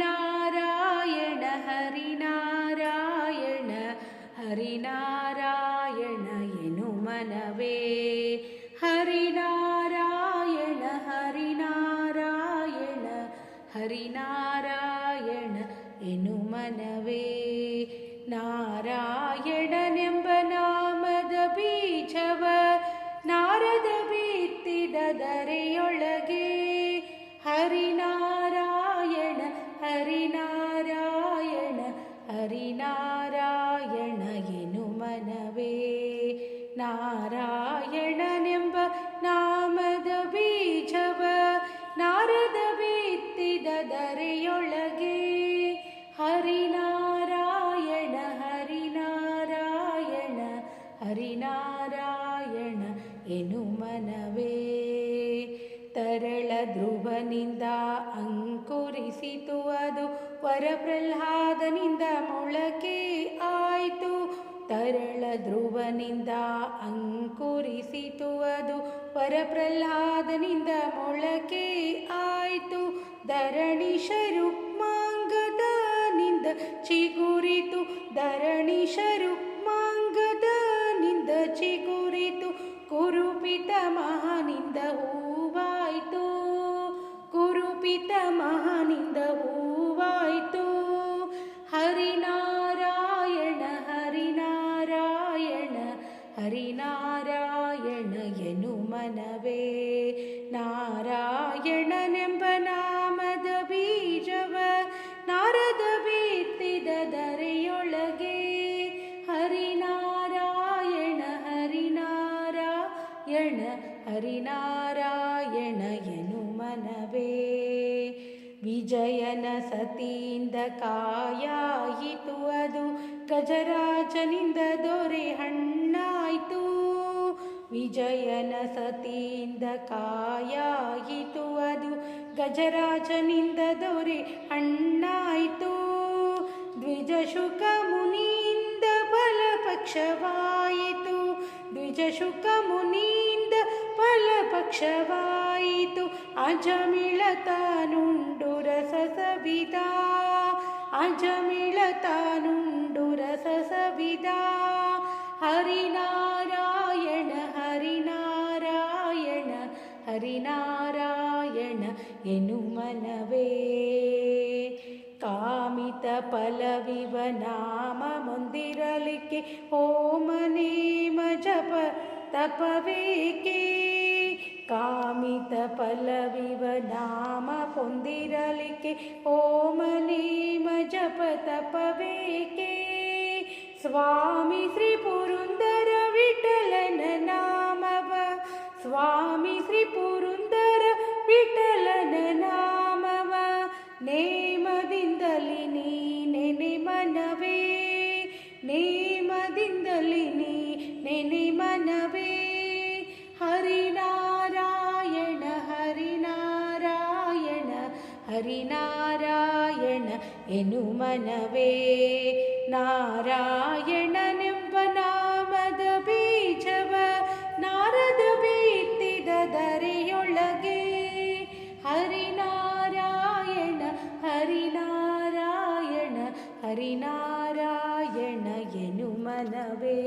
ಹರಿನಾರಾಯಣ ಹರಿನಾರಾಯಣ ಹರಿನಾರಾಯಣ ಎನು ಮನವೇ ಹರಿನಾರಾಯಣ ಹರಿನಾರಾಯಣ ಹರಿನಾರಾಯಣ ಎನು ಮನವೇ ನಾರಾಯಣನೆಂಬ ನಾರಾಯಣನೆಂಬ ನಾಮದ ಬೀಜವ ನಾರದ ಬಿತ್ತಿದ ದರೆಯೊಳಗೆ ಹರಿನಾರಾಯಣ ಹರಿನಾರಾಯಣ ಹರಿನಾರಾಯಣ ಎನು ಮನವೇ. ತರಳ ಧ್ರುವನಿಂದ ಅಂಕುರಿಸಿತು ಅದು, ವರಪ್ರಹ್ಲಾದನಿಂದ ಮೊಳಕೆ. ತರಳ ಧ್ರುವನಿಂದ ಅಂಕುರಿಸಿತು ಅದು ಪರಪ್ರಹ್ಲಾದನಿಂದ ಮೊಳಕೆ ಆಯಿತು. ಧರಣಿ ಶರುಕ್ಮಾಂಗದ ನಿಂದ ಚಿಗುರಿತು. ಧರಣಿ ಶರುಕ್ಮಾಂಗದ ನಿಂದ ಚಿಗುರಿತು. ಕುರುಪಿತ ಮಹಾನಿಂದ ಹೂವಾಯಿತು ನಾರಾಯಣನೆಂಬ ನಾಮದ ಬೀಜವ ನಾರದ ಬೀತಿದ ದರೆಯೊಳಗೆ ಹರಿನಾರಾಯಣ ಹರಿನಾರಾಯಣ ಹರಿನಾರಾಯಣ ಎನು ಮನವೇ. ವಿಜಯನ ಸತಿಯಿಂದ ಕಾಯಾಯಿತು ಅದು ಗಜರಾಜನಿಂದ ದೊರೆ ಹಣ್ಣಾಯಿತು ವಿಜಯನ ಸತಿಯಿಂದ ಕಾಯಾಯಿತು ಅದು. ಗಜರಾಜನಿಂದ ದೊರೆ ಹಣ್ಣಾಯಿತು. ದ್ವಿಜಶುಕ ಮುನಿಯಿಂದ ಫಲಪಕ್ಷವಾಯಿತು. ದ್ವಿಜಶುಕ ಮುನಿಯಿಂದ ಫಲಪಕ್ಷವಾಯಿತು. ಅಜಮಿಳ ತಾನುಂಡು ರಸ ಸವಿದ ಅಜಮಿಳ ತಾನುಂಡು ರಸ ಸವಿದ ಹರಿನಾರಾಯಣ ಹರಿನಾರಾಯಣ ಎನು ಮನವೇ ಕಾಮಿತ ಫಲವಿವ ನಾಮ ಮುಂದಿರಲಿಕ್ಕೆ ಓಮ ನೇಮ ಜಪ ತಪವೇಕೆ ಕಾಮಿತ ಫಲವಿವ ನಾಮ ಪೊಂದಿರಲಿಕ್ಕೆ ಓಮ ನೇಮ ಜಪ ತಪವೇಕೆ ಸ್ವಾಮಿ ಶ್ರೀ ಪುರುಂದರ ವಿಠಲನ ನಾಮವ ಸ್ವಾಮಿ ಶ್ರೀ ಪುರುಂದರ ವಿಠಲನ ನಾಮವ ನೇಮದಿಂದಲಿ ನೀ ನೆನೆ ಮನವೇ ನೇಮದಿಂದಲಿ ನೀ ನೆನೆ ಮನವೇ ಹರಿನಾರಾಯಣ ಹರಿನಾರಾಯಣ ಹರಿನಾರಾಯಣ ಎನು ಮನವೇ ನಾರಾಯಣನೆಂಬ ನಾಮದ ಬೀಜವ ನಾರದ ഹരിനാരായണ ഹരിനാരായണ ഹരിനാരായണ എനു മനവേ.